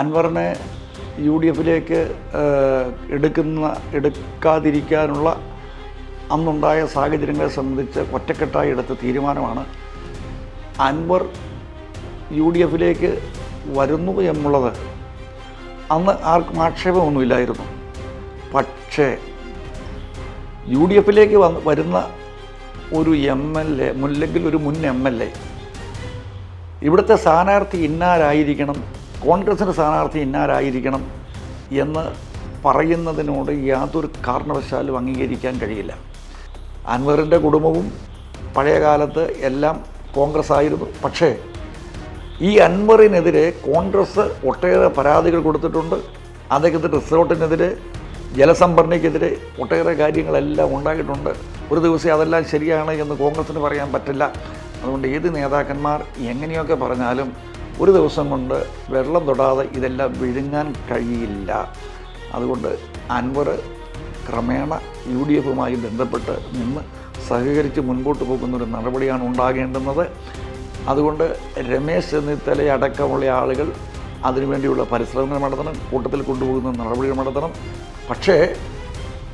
അൻവറിനെ U D എഫിലേക്ക് എടുക്കുന്ന എടുക്കാതിരിക്കാനുള്ള അന്നുണ്ടായ സാഹചര്യങ്ങളെ സംബന്ധിച്ച് ഒറ്റക്കെട്ടായി എടുത്ത തീരുമാനമാണ് അൻവർ യു ഡി എഫിലേക്ക് വരുന്നു എന്നുള്ളത്. അന്ന് ആർക്കും ആക്ഷേപമൊന്നുമില്ലായിരുന്നു. പക്ഷേ യു ഡി എഫിലേക്ക് വന്ന് വരുന്ന ഒരു എം എൽ എ മുല്ലെങ്കിൽ ഒരു മുൻ എം എൽ എ ഇവിടുത്തെ സ്ഥാനാർത്ഥി ഇന്നാരായിരിക്കണം കോൺഗ്രസിന്റെ സ്ഥാനാർത്ഥി ഇന്നാരായിരിക്കണം എന്ന് പറയുന്നതിനോട് യാതൊരു കാരണവശാലും അംഗീകരിക്കാൻ കഴിയില്ല. അൻവറിന്റെ കുടുംബവും പഴയ കാലത്ത് എല്ലാം കോൺഗ്രസ് ആയിരുന്നു. പക്ഷേ ഈ അൻവറിനെതിരെ കോൺഗ്രസ് ഒട്ടേറെ പരാതികൾ കൊടുത്തിട്ടുണ്ട്. അദ്ദേഹത്തിന്റെ റിസോർട്ടിനെതിരെ ജലസംഭരണിക്കെതിരെ ഒട്ടേറെ കാര്യങ്ങളെല്ലാം ഉണ്ടായിട്ടുണ്ട്. ഒരു ദിവസം അതെല്ലാം ശരിയാണ് എന്ന് കോൺഗ്രസ്സിന് പറയാൻ പറ്റില്ല. അതുകൊണ്ട് ഏത് നേതാക്കന്മാർ എങ്ങനെയൊക്കെ പറഞ്ഞാലും ഒരു ദിവസം കൊണ്ട് വെള്ളം തൊടാതെ ഇതെല്ലാം വിഴുങ്ങാൻ കഴിയില്ല. അതുകൊണ്ട് അൻവർ ക്രമേണ യു ഡി എഫുമായി ബന്ധപ്പെട്ട് നിന്ന് സഹകരിച്ച് മുൻപോട്ട് പോകുന്ന ഒരു നടപടിയാണ് ഉണ്ടാകേണ്ടുന്നത്. അതുകൊണ്ട് രമേശ് ചെന്നിത്തല അടക്കമുള്ള ആളുകൾ അതിനുവേണ്ടിയുള്ള പരിശ്രമങ്ങൾ നടത്തണം കൂട്ടത്തിൽ കൊണ്ടുപോകുന്ന നടപടികൾ നടത്തണം. പക്ഷേ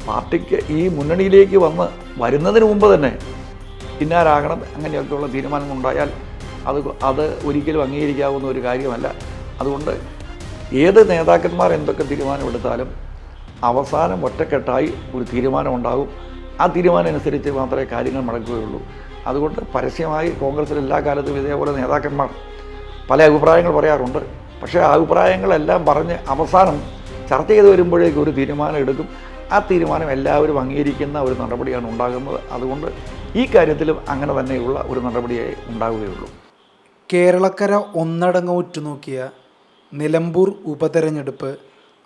പാർട്ടിക്ക് ഈ മുന്നണിയിലേക്ക് വന്ന് വരുന്നതിന് മുമ്പ് തന്നെ ഇന്നാരാകണം അങ്ങനെയൊക്കെയുള്ള തീരുമാനങ്ങൾ ഉണ്ടായാൽ അത് അത് ഒരിക്കലും അംഗീകരിക്കാവുന്ന ഒരു കാര്യമല്ല. അതുകൊണ്ട് ഏത് നേതാക്കന്മാർ എന്തൊക്കെ തീരുമാനമെടുത്താലും അവസാനം ഒറ്റക്കെട്ടായി ഒരു തീരുമാനം ഉണ്ടാകും ആ തീരുമാനം അനുസരിച്ച് മാത്രമേ കാര്യങ്ങൾ നടക്കുകയുള്ളൂ അതുകൊണ്ട് പരസ്യമായി കോൺഗ്രസിൽ എല്ലാ കാലത്തും ഇതേപോലെ നേതാക്കന്മാർ പല അഭിപ്രായങ്ങൾ പറയാറുണ്ട്. പക്ഷേ ആ അഭിപ്രായങ്ങളെല്ലാം പറഞ്ഞ് അവസാനം ചർച്ച ചെയ്ത് വരുമ്പോഴേക്കും ഒരു തീരുമാനം എടുക്കും. ആ തീരുമാനം എല്ലാവരും അംഗീകരിക്കുന്ന ഒരു നടപടിയാണ് ഉണ്ടാകുന്നത്. അതുകൊണ്ട് ഈ കാര്യത്തിലും അങ്ങനെ തന്നെയുള്ള ഒരു നടപടിയേ ഉണ്ടാവുകയുള്ളൂ. കേരളക്കര ഒന്നടങ്ങ് ഉറ്റുനോക്കിയ നിലമ്പൂർ ഉപതെരഞ്ഞെടുപ്പ്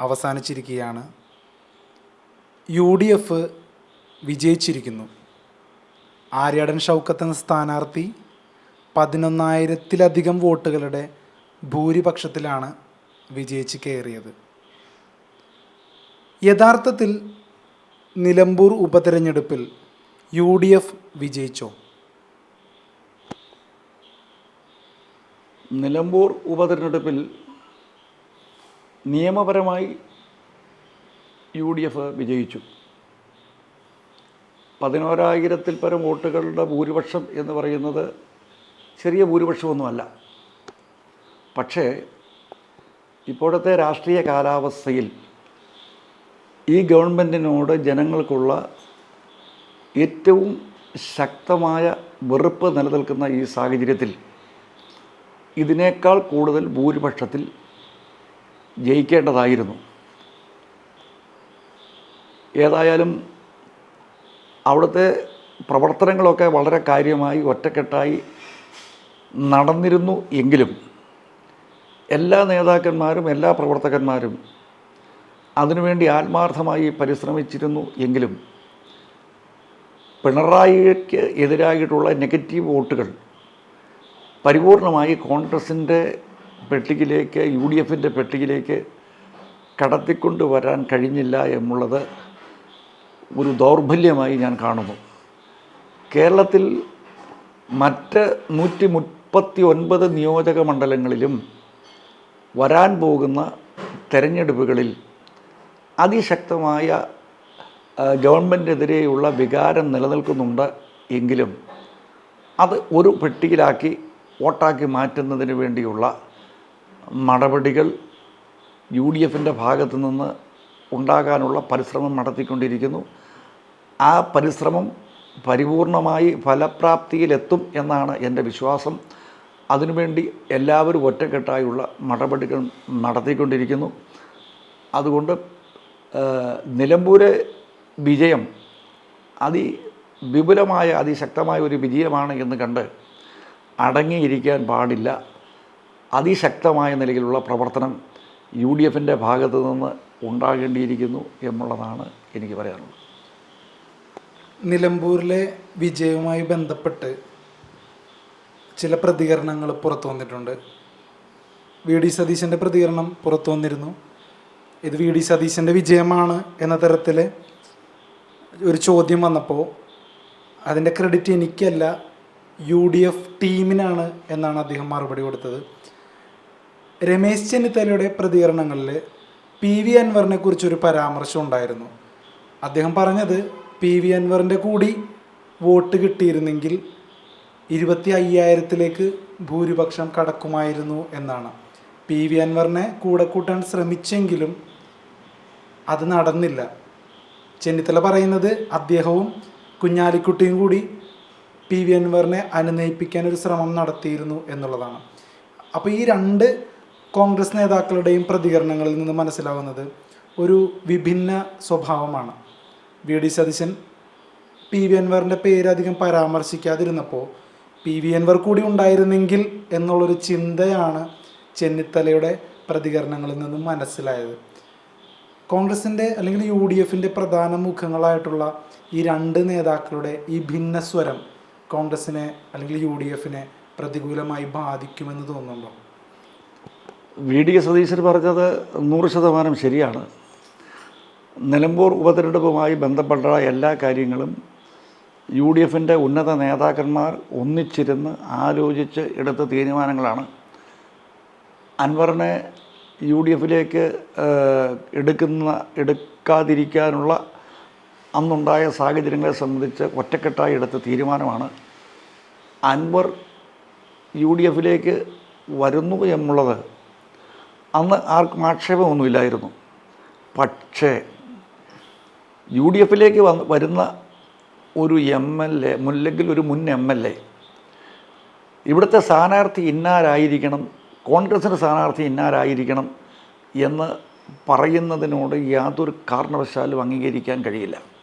അവസാനിച്ചിരിക്കുകയാണ്. യു ഡി എഫ് വിജയിച്ചിരിക്കുന്നു. ആര്യാടൻ ഷൗക്കത്ത് എന്ന സ്ഥാനാർത്ഥി പതിനൊന്നായിരത്തിലധികം വോട്ടുകളുടെ ഭൂരിപക്ഷത്തിലാണ് വിജയിച്ച് കയറിയത്. യഥാർത്ഥത്തിൽ നിലമ്പൂർ ഉപതെരഞ്ഞെടുപ്പിൽ യു ഡി എഫ് വിജയിച്ചോ? നിലമ്പൂർ ഉപതെരഞ്ഞെടുപ്പിൽ നിയമപരമായി യു ഡി എഫ് വിജയിച്ചു. പതിനോരായിരത്തിൽ പരം വോട്ടുകളുടെ ഭൂരിപക്ഷം എന്ന് പറയുന്നത് ചെറിയ ഭൂരിപക്ഷമൊന്നുമല്ല. പക്ഷേ ഇപ്പോഴത്തെ രാഷ്ട്രീയ കാലാവസ്ഥയിൽ ഈ ഗവൺമെന്റിനോട് ജനങ്ങൾക്കുള്ള ഏറ്റവും ശക്തമായ വെറുപ്പ് നിലനിൽക്കുന്ന ഈ സാഹചര്യത്തിൽ ഇതിനേക്കാൾ കൂടുതൽ ഭൂരിപക്ഷത്തിൽ ജയിക്കേണ്ടതായിരുന്നു. ഏതായാലും അവിടുത്തെ പ്രവർത്തനങ്ങളൊക്കെ വളരെ കാര്യമായി ഒറ്റക്കെട്ടായി നടന്നിരുന്നു എങ്കിലും എല്ലാ നേതാക്കന്മാരും എല്ലാ പ്രവർത്തകന്മാരും അതിനുവേണ്ടി ആത്മാർത്ഥമായി പരിശ്രമിച്ചിരുന്നു എങ്കിലും പിണറായിക്ക് എതിരായിട്ടുള്ള നെഗറ്റീവ് വോട്ടുകൾ പരിപൂർണമായി കോൺഗ്രസിന്റെ പെട്ടികിലേക്ക് യു ഡി എഫിന്റെ പെട്ടികിലേക്ക് കടത്തിക്കൊണ്ട് വരാൻ കഴിഞ്ഞില്ല എന്നുള്ളത് ഒരു ദൗർബല്യമായി ഞാൻ കാണുന്നു. കേരളത്തിൽ മറ്റ് നൂറ്റി മുപ്പത്തി ഒൻപത് നിയോജക മണ്ഡലങ്ങളിലും വരാൻ പോകുന്ന തെരഞ്ഞെടുപ്പുകളിൽ അതിശക്തമായ ഗവൺമെന്റെതിരെയുള്ള വികാരം നിലനിൽക്കുന്നുണ്ട് എങ്കിലും അത് ഒരു പെട്ടിയിലാക്കി വോട്ടാക്കി മാറ്റുന്നതിന് വേണ്ടിയുള്ള നടപടികൾ യു ഡി എഫിന്റെ ഭാഗത്തു നിന്ന് ഉണ്ടാകാനുള്ള പരിശ്രമം നടത്തിക്കൊണ്ടിരിക്കുന്നു. ആ പരിശ്രമം പരിപൂർണമായി ഫലപ്രാപ്തിയിലെത്തും എന്നാണ് എന്റെ വിശ്വാസം. അതിനുവേണ്ടി എല്ലാവരും ഒറ്റക്കെട്ടായുള്ള നടപടികൾ നടത്തിക്കൊണ്ടിരിക്കുന്നു. അതുകൊണ്ട് നിലമ്പൂര് വിജയം അതി വിപുലമായ അതിശക്തമായ ഒരു വിജയമാണ് എന്ന് കണ്ട് അടങ്ങിയിരിക്കാൻ പാടില്ല. അതിശക്തമായ നിലയിലുള്ള പ്രവർത്തനം യു ഡി എഫിന്റെ ഭാഗത്തു നിന്ന് ഉണ്ടാകേണ്ടിയിരിക്കുന്നു എന്നുള്ളതാണ് എനിക്ക് പറയാനുള്ളത്. നിലമ്പൂരിലെ വിജയവുമായി ബന്ധപ്പെട്ട് ചില പ്രതികരണങ്ങൾ പുറത്തു വന്നിട്ടുണ്ട്. വി ഡി സതീശന്റെ പ്രതികരണം പുറത്തു വന്നിരുന്നു. ഇത് വി ഡി സതീശന്റെ വിജയമാണ് എന്ന തരത്തിൽ ഒരു ചോദ്യം വന്നപ്പോൾ അതിന്റെ ക്രെഡിറ്റ് എനിക്കല്ല യു ഡി എഫ് ടീമിനാണ് എന്നാണ് അദ്ദേഹം മറുപടി കൊടുത്തത്. രമേശ് ചെന്നിത്തലയുടെ പ്രതികരണങ്ങളിൽ പി വി അൻവറിനെ കുറിച്ചൊരു പരാമർശം ഉണ്ടായിരുന്നു. അദ്ദേഹം പറഞ്ഞത് പി വി അൻവറിന്റെ കൂടി വോട്ട് കിട്ടിയിരുന്നെങ്കിൽ ഇരുപത്തി അയ്യായിരത്തിലേക്ക് ഭൂരിപക്ഷം കടക്കുമായിരുന്നു എന്നാണ്. പി വി അൻവറിനെ കൂടെ കൂട്ടാൻ ശ്രമിച്ചെങ്കിലും അത് നടന്നില്ല. ചെന്നിത്തല പറയുന്നത് അദ്ദേഹവും കുഞ്ഞാലിക്കുട്ടിയും കൂടി പി വി അൻവറിനെ അനുനയിപ്പിക്കാൻ ഒരു ശ്രമം നടത്തിയിരുന്നു എന്നുള്ളതാണ്. അപ്പോൾ ഈ രണ്ട് കോൺഗ്രസ് നേതാക്കളുടെയും പ്രതികരണങ്ങളിൽ നിന്ന് മനസ്സിലാവുന്നത് ഒരു വിഭിന്ന സ്വഭാവമാണ്. V D Satheesan P V അൻവറിന്റെ പേര് അധികം പരാമർശിക്കാതിരുന്നപ്പോൾ പി വി അൻവർ കൂടി ഉണ്ടായിരുന്നെങ്കിൽ എന്നുള്ളൊരു ചിന്തയാണ് ചെന്നിത്തലയുടെ പ്രതികരണങ്ങളിൽ നിന്നും മനസ്സിലായത്. കോൺഗ്രസിന്റെ അല്ലെങ്കിൽ യു ഡി എഫിന്റെ പ്രധാന മുഖങ്ങളായിട്ടുള്ള ഈ രണ്ട് നേതാക്കളുടെ ഈ ഭിന്നസ്വരം കോൺഗ്രസിനെ അല്ലെങ്കിൽ യു ഡി എഫിനെ പ്രതികൂലമായി ബാധിക്കുമെന്ന് തോന്നുന്നുണ്ടോ? വി ഡി സതീശൻ പറഞ്ഞത് നൂറ് ശതമാനം ശരിയാണ്. നിലമ്പൂർ ഉപതെരഞ്ഞെടുപ്പുമായി ബന്ധപ്പെട്ട എല്ലാ കാര്യങ്ങളും യു ഡി എഫിന്റെ ഉന്നത നേതാക്കന്മാർ ഒന്നിച്ചിരുന്ന് ആലോചിച്ച് എടുത്ത തീരുമാനങ്ങളാണ്. അൻവറിനെ യു ഡി എഫിലേക്ക് എടുക്കുന്ന എടുക്കാതിരിക്കാനുള്ള അന്നുണ്ടായ സാഹചര്യങ്ങളെ സംബന്ധിച്ച് ഒറ്റക്കെട്ടായി എടുത്ത തീരുമാനമാണ് അൻവർ യു ഡി എഫിലേക്ക് വരുന്നു എന്നുള്ളത്. അന്ന് ആർക്കും ആക്ഷേപമൊന്നുമില്ലായിരുന്നു. പക്ഷേ യു ഡി എഫിലേക്ക് വന്ന് വരുന്ന ഒരു എം എൽ എ മുല്ലെങ്കിൽ ഒരു മുൻ എം എൽ എ ഇവിടുത്തെ സ്ഥാനാർത്ഥി ഇന്നാരായിരിക്കണം കോൺഗ്രസിന്റെ സ്ഥാനാർത്ഥി ഇന്നാരായിരിക്കണം എന്ന് പറയുന്നതിനോട് യാതൊരു കാരണവശാലും അംഗീകരിക്കാൻ കഴിയില്ല.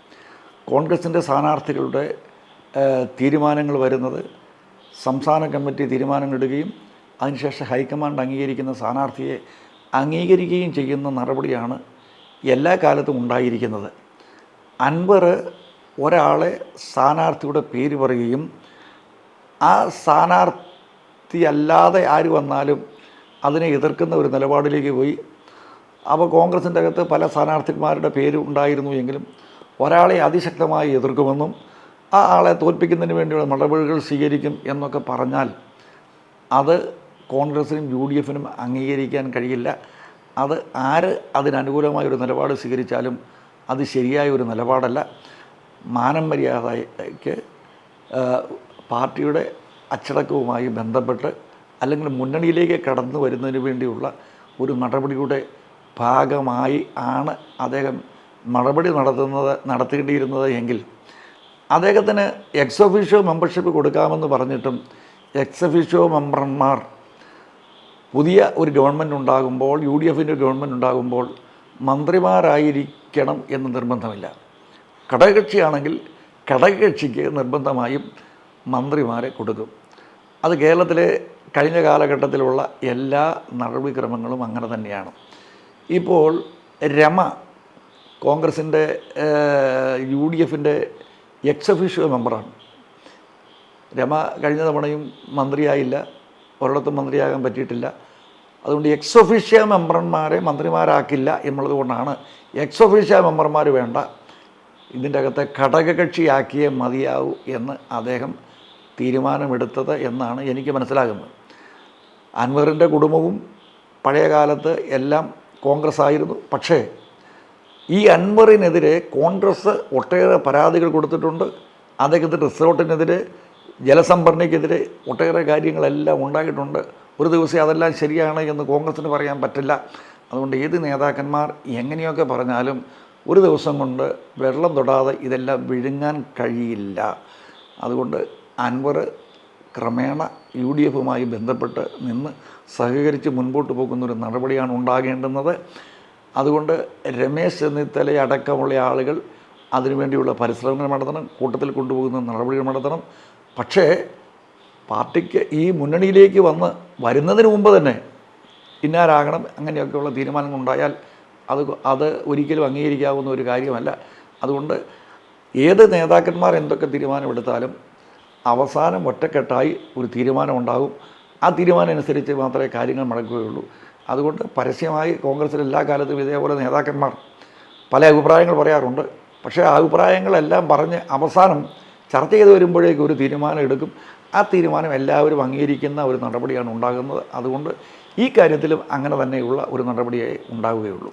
കോൺഗ്രസിന്റെ സ്ഥാനാർത്ഥികളുടെ തീരുമാനങ്ങൾ വരുന്നത് സംസ്ഥാന കമ്മിറ്റി തീരുമാനങ്ങളിടുകയും അതിനുശേഷം ഹൈക്കമാൻഡ് അംഗീകരിക്കുന്ന സ്ഥാനാർത്ഥിയെ അംഗീകരിക്കുകയും ചെയ്യുന്ന നടപടിയാണ് എല്ലാ കാലത്തും ഉണ്ടായിരിക്കുന്നത്. അൻവർ ഒരാളെ സ്ഥാനാർത്ഥിയുടെ പേര് പറയുകയും ആ സ്ഥാനാർത്ഥി അല്ലാതെ ആര് വന്നാലും അതിനെ എതിർക്കുന്ന ഒരു നിലപാടിലേക്ക് പോയി. അപ്പോൾ കോൺഗ്രസിന്റെ അകത്ത് പല സ്ഥാനാർത്ഥിമാരുടെ പേര് ഉണ്ടായിരുന്നു എങ്കിലും ഒരാളെ അതിശക്തമായി എതിർക്കുമെന്നും ആ ആളെ തോൽപ്പിക്കുന്നതിന് വേണ്ടിയുള്ള നടപടികൾ സ്വീകരിക്കും എന്നൊക്കെ പറഞ്ഞാൽ അത് കോൺഗ്രസിനും യു ഡി എഫിനും അംഗീകരിക്കാൻ കഴിയില്ല. അത് ആര് അതിനനുകൂലമായ ഒരു നിലപാട് സ്വീകരിച്ചാലും അത് ശരിയായ ഒരു നിലപാടല്ല. മാനം മര്യാദയ്ക്ക് പാർട്ടിയുടെ അച്ചടക്കവുമായി ബന്ധപ്പെട്ട് അല്ലെങ്കിൽ മുന്നണിയിലേക്ക് കടന്നു വരുന്നതിന് വേണ്ടിയുള്ള ഒരു നടപടിയുടെ ഭാഗമായി ആണ് അദ്ദേഹം നടപടി നടത്തുന്നത് നടത്തേണ്ടിയിരുന്നത് എങ്കിൽ അദ്ദേഹത്തിന് എക്സ് ഒഫീഷ്യോ മെമ്പർഷിപ്പ് കൊടുക്കാമെന്ന് പറഞ്ഞിട്ടും എക്സ് ഒഫീഷ്യോ മെമ്പർമാർ പുതിയ ഒരു ഗവൺമെന്റ് ഉണ്ടാകുമ്പോൾ യു ഡി എഫിന്റെ ഗവൺമെന്റ് ഉണ്ടാകുമ്പോൾ മന്ത്രിമാരായിരിക്കണം എന്ന് നിർബന്ധമില്ല. ഘടകകക്ഷിയാണെങ്കിൽ ഘടകകക്ഷിക്ക് നിർബന്ധമായും മന്ത്രിമാരെ കൊടുക്കും. അത് കേരളത്തിലെ കഴിഞ്ഞ കാലഘട്ടത്തിലുള്ള എല്ലാ നടപടിക്രമങ്ങളും അങ്ങനെ തന്നെയാണ്. ഇപ്പോൾ രമ കോൺഗ്രസിന്റെ യു ഡി എഫിന്റെ എക്സ് ഒഫീഷ്യോ മെമ്പറാണ്. രമ കഴിഞ്ഞ തവണയും മന്ത്രിയായില്ല. ഒരിടത്തും മന്ത്രിയാകാൻ പറ്റിയിട്ടില്ല. അതുകൊണ്ട് എക്സ് ഒഫീഷ്യ മെമ്പർമാരെ മന്ത്രിമാരാക്കില്ല എന്നുള്ളത് കൊണ്ടാണ് എക്സ് ഒഫീഷ്യ മെമ്പർമാർ വേണ്ട ഇതിന്റെ അകത്തെ ഘടകകക്ഷിയാക്കിയേ മതിയാവൂ എന്ന് അദ്ദേഹം തീരുമാനമെടുത്തത് എന്നാണ് എനിക്ക് മനസ്സിലാകുന്നത്. അൻവറിന്റെ കുടുംബവും പഴയ കാലത്ത് എല്ലാം കോൺഗ്രസ് ആയിരുന്നു പക്ഷേ ഈ അൻവറിനെതിരെ കോൺഗ്രസ് ഒട്ടേറെ പരാതികൾ കൊടുത്തിട്ടുണ്ട്. അദ്ദേഹത്തിന്റെ റിസോർട്ടിനെതിരെ ജലസംഭരണിക്കെതിരെ ഒട്ടേറെ കാര്യങ്ങളെല്ലാം ഉണ്ടായിട്ടുണ്ട്. ഒരു ദിവസം അതെല്ലാം ശരിയാണ് എന്ന് കോൺഗ്രസ്സിന് പറയാൻ പറ്റില്ല. അതുകൊണ്ട് ഏത് നേതാക്കന്മാർ എങ്ങനെയൊക്കെ പറഞ്ഞാലും ഒരു ദിവസം കൊണ്ട് വെള്ളം തൊടാതെ ഇതെല്ലാം വിഴുങ്ങാൻ കഴിയില്ല. അതുകൊണ്ട് അൻവർ ക്രമേണ യു ഡി എഫുമായി ബന്ധപ്പെട്ട് നിന്ന് സഹകരിച്ച് മുൻപോട്ട് പോകുന്ന ഒരു നടപടിയാണ് ഉണ്ടാകേണ്ടുന്നത്. അതുകൊണ്ട് രമേശ് ചെന്നിത്തല അടക്കമുള്ള ആളുകൾ അതിനുവേണ്ടിയുള്ള പരിശ്രമങ്ങൾ നടത്തണം കൂട്ടത്തിൽ കൊണ്ടുപോകുന്ന നടപടികൾ നടത്തണം. പക്ഷേ പാർട്ടിക്ക് ഈ മുന്നണിയിലേക്ക് വന്ന് വരുന്നതിന് മുമ്പ് തന്നെ ഇന്നാരാകണം അങ്ങനെയൊക്കെയുള്ള തീരുമാനങ്ങൾ ഉണ്ടായാൽ അത് അത് ഒരിക്കലും അംഗീകരിക്കാവുന്ന ഒരു കാര്യമല്ല. അതുകൊണ്ട് ഏത് നേതാക്കന്മാർ എന്തൊക്കെ തീരുമാനമെടുത്താലും അവസാനം ഒറ്റക്കെട്ടായി ഒരു തീരുമാനമുണ്ടാകും ആ തീരുമാനം അനുസരിച്ച് മാത്രമേ കാര്യങ്ങൾ നടക്കുകയുള്ളൂ. അതുകൊണ്ട് പരസ്യമായി കോൺഗ്രസ്സിൽ എല്ലാ കാലത്തും ഇതേപോലെ നേതാക്കന്മാർ പല അഭിപ്രായങ്ങൾ പറയാറുണ്ട്. പക്ഷേ ആ അഭിപ്രായങ്ങളെല്ലാം പറഞ്ഞ് അവസാനം ചർച്ച ചെയ്ത് വരുമ്പോഴേക്കും ഒരു തീരുമാനം എടുക്കും. ആ തീരുമാനം എല്ലാവരും അംഗീകരിക്കുന്ന ഒരു നടപടിയാണ് ഉണ്ടാകുന്നത്. അതുകൊണ്ട് ഈ കാര്യത്തിലും അങ്ങനെ തന്നെയുള്ള ഒരു നടപടിയായി ഉണ്ടാവുകയുള്ളൂ.